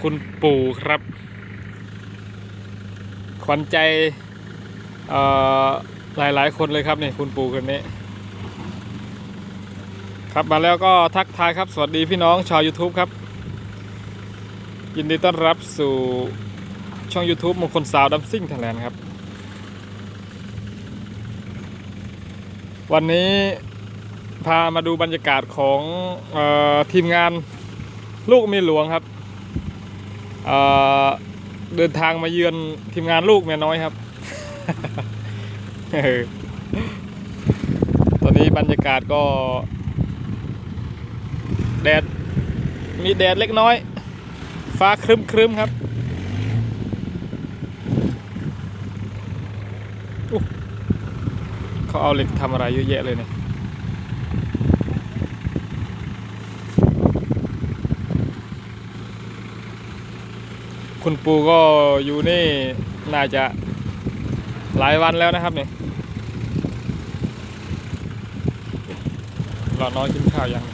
คุณปู่ครับ ขวัญใจเอ่อหลายๆคนเลยครับนี่คุณปู่คนนี้ ครับมาแล้วก็ทักทายครับสวัสดีพี่น้องชาว YouTube ครับ ยินดีต้อนรับสู่ช่อง YouTube มงคลสาวดัมซิ่งไทยแลนด์ครับ วันนี้พามาดูบรรยากาศของออทีมงานลูกมีหลวงครับ เดินทางมาเยือนทีมงานลูกเมียน้อยครับ ตอนนี้บรรยากาศก็ แดด มีแดดเล็กน้อย ฟ้าครึ้มครึ้มครับ เขาเอาเหล็กทำอะไรเยอะแยะเลยเนี่ย คุณปูก็อยู่นี่น่าจะหลายวันแล้วนะครับเนี่ยเราน้อยกินข้าวยัง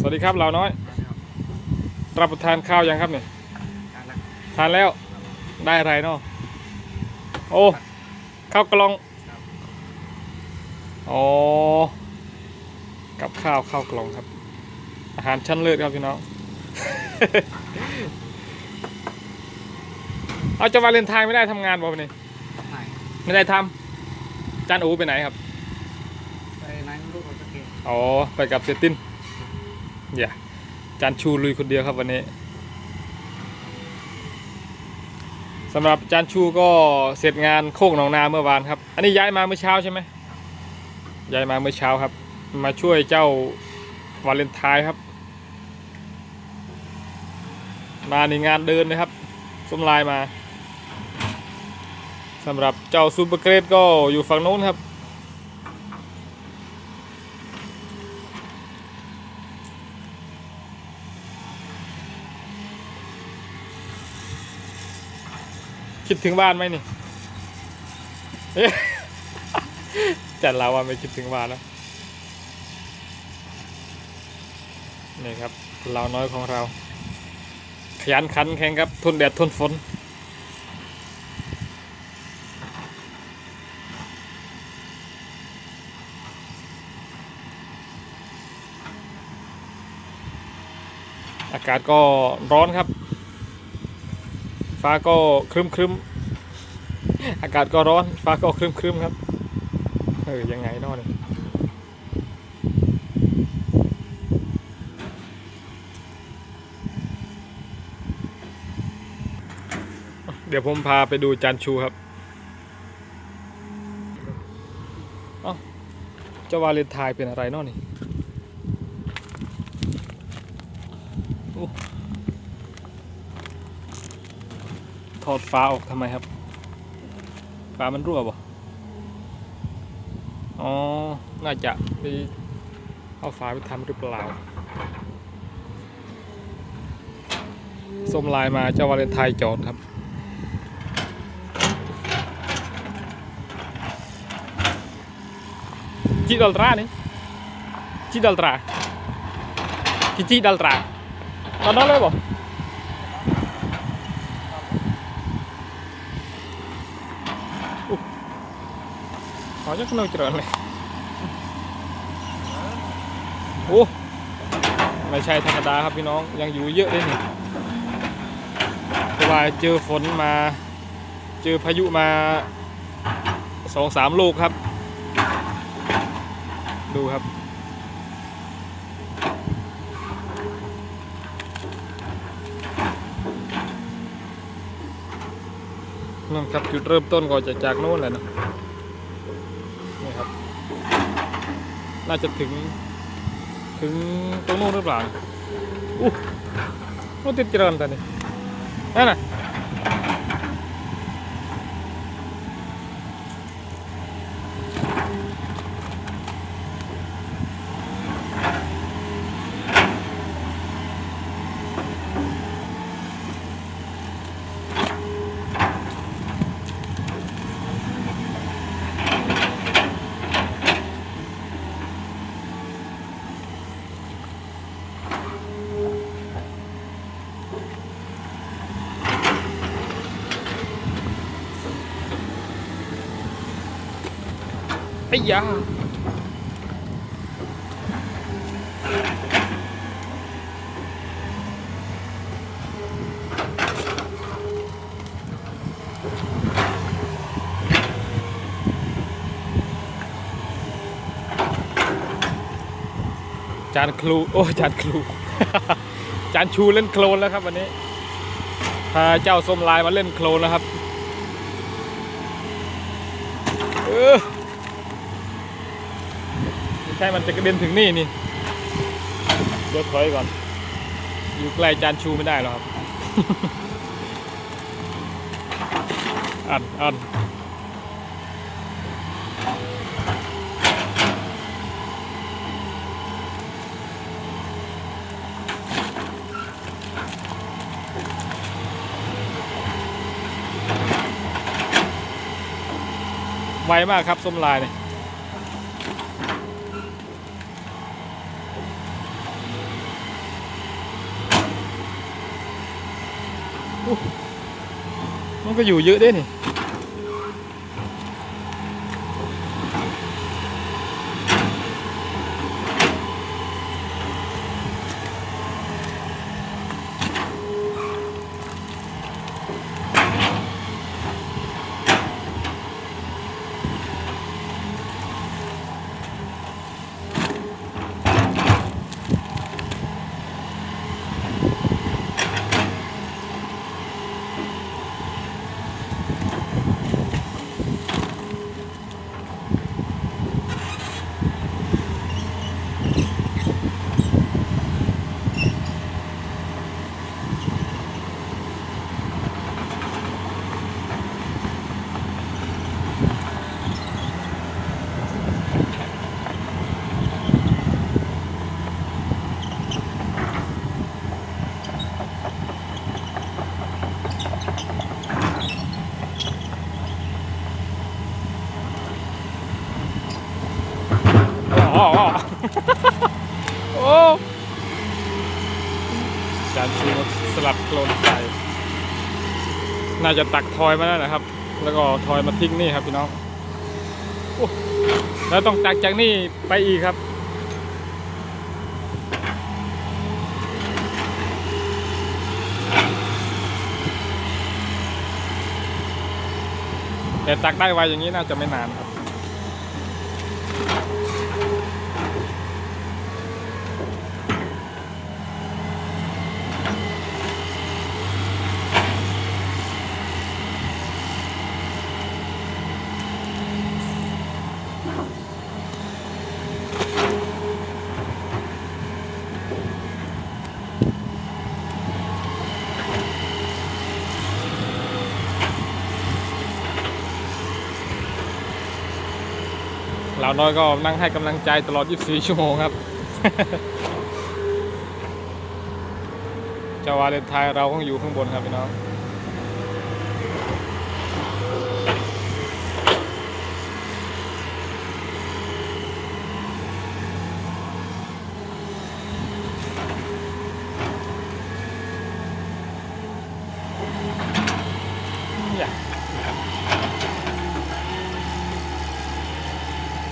สวัสดีครับเราน้อย รับประทานข้าวยังครับเนี่ยทานแล้วได้อะไรเนาะโอ้ข้าวกล่องอ๋อ กับข้าวข้าวกล่องครับ อาหารชั้นเลิศครับพี่น้อง เอาจะวาเลนไทน์ไม่ได้ทำงานบ่วันนี้ไหนไม่ได้ทำจานอูไปไหนครับ ไปไหนไม่รู้เขาจะเก็บอ๋อไปกับเซตินอย่าจานชูลุยคนเดียวครับวันนี้สำหรับจานชูก็เสร็จงานโคกหนองนาเมื่อวานครับ อันนี้ย้ายมาเมื่อเช้าใช่ไหมย้ายมาเมื่อเช้าครับ มาช่วยเจ้าวาเลนไทน์ครับ มาในงานเดินนะครับสมลายมาสำหรับเจ้าซูเปอร์เกรดก็อยู่ฝั่งโน้นครับ คิดถึงบ้านไหมนี่จัดเราว่าไม่คิดถึงบ้านแล้ว นี่ครับเราน้อยของเรา ขยันขันแข็งครับทนแดดทนฝนอากาศก็ร้อนครับ ฟ้าก็ครึ้มครึ้มอากาศก็ร้อน ฟ้าก็ครึ้มครึ้มครับ เออยังไงนอเนี่ย ดี๋ยวผมพาไปดูจานชูครับเอ้าเจ้าวาเลนไทน์เป็นอะไรเนอนี่ถอดฟ้าออกทำไมครับ ฟ้ามันรั่วบ่อ๋อ น่าจะไปเอาฟ้าไปทำหรือเปล่าส้มลายมาเจ้าวาเลนไทน์จอดครับ จีดัลตรานี่จีดัลตรากี่จีดัลตราตอนนั้นเลยบ่อุ๊ยขอ จักหน่อยเจริญเลยโอ้ไม่ใช่ธรรมดาครับพี่น้องยังอยู่เยอะเลยนี่เพราะว่าเจอฝนมา เจอพายุมาสองสามลูกครับ ดูครับ นั่นครับจุดเริ่มต้นก็จะจากโน้นแหละนะนี่ครับ น่าจะถึง ถึงตรงโน้นหรือเปล่าอู้โน้ติดเจริญแต่นี่นั่นน่ะ อ้ยาจานครูโอ้จานครู จานชูเล่นโคลนแล้วครับวันนี้พาเจ้าสมลายมาเล่นโคลนแล้วครับ เออไม่ ใช่มันจะกระเด็นถึงนี่นี่เดี๋ยวถอยก่อน อยู่ใกล้จานชูไม่ได้หรอกครับ อันอันไวมากครับส้มลายเนี่ย มันก็อยู่เยอะด้วยนี่ อ๋อโอ้จานชูสลับโคลนใส่น่าจะตักทอยมาแล้วนะครับ แล้วก็ทอยมาทิ้งนี่ครับพี่น้องโอ้แล้วต้องตักจากนี่ไปอีกครับแต่ตักได้ไวอย่างนี้น่าจะไม่นานครับาวน้อยก็นั่งให้กำลังใจตลอด 24 ชั่วโมงครับ เจ้าวาเลนไทยเราคงอยู่ข้างบนครับพี่น้อง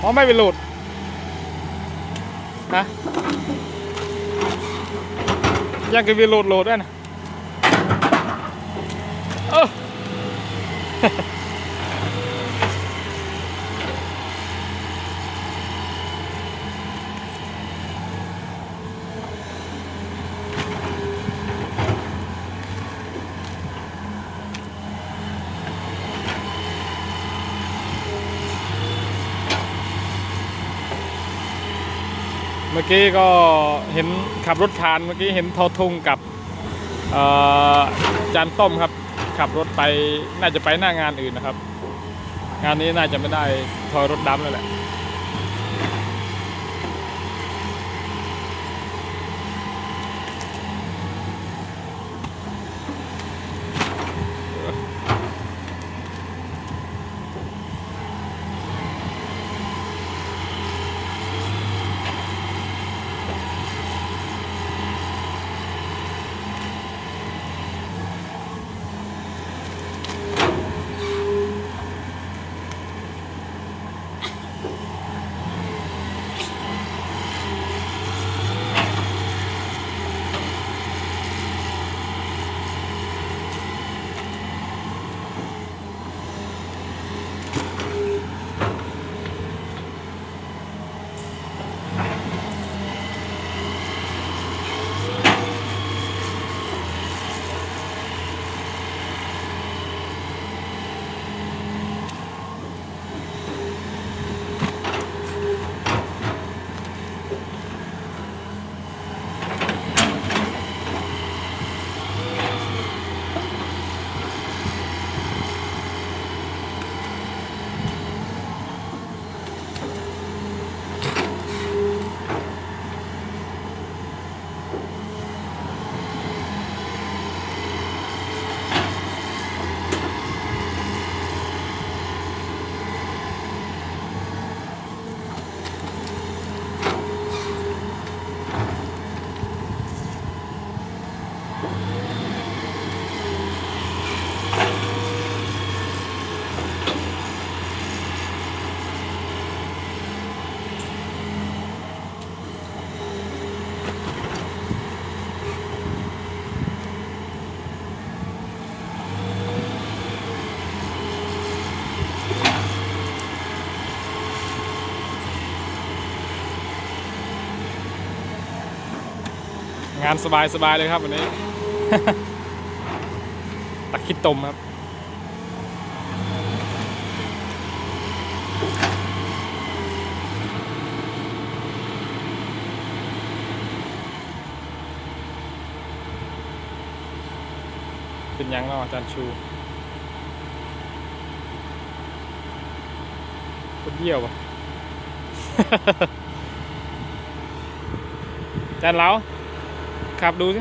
อ๋อไม่เป็นหลุดนะยังกับวีโหลุดหลุดด้วยนะเออ เมื่อกี้ก็เห็นขับรถคานเมื่อกี้เห็นทอทุงกับจานต้มครับ ขับรถไปน่าจะไปหน้างานอื่นนะครับ งานนี้น่าจะไม่ได้ทอยรถดำแล้วแหละานสบายสบายเลยครับวันนี้ ตักคิดตมครับ เป็นยังเนาะอาจารย์ชูคนเยี่ยวปะอาจารย์เหลา ขับดูสิ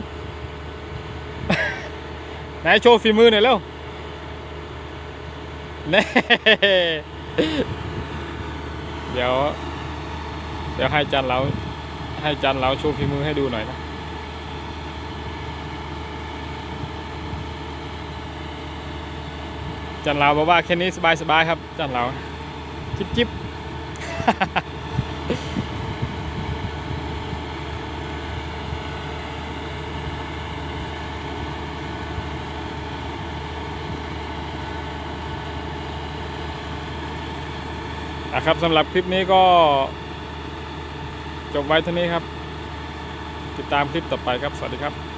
ไหนโชว์ฝีมือหน่อยเร็วเน่เดี๋ยว เดี๋ยวให้จันเราให้จันเราโชว์ฝีมือให้ดูหน่อยนะจันเราบอกว่าแค่นี้สบายสบายๆครับ จันเรา จิบจิบ ครับสำหรับคลิปนี้ก็ จบไว้เท่านี้ครับ ติดตามคลิปต่อไปครับ สวัสดีครับ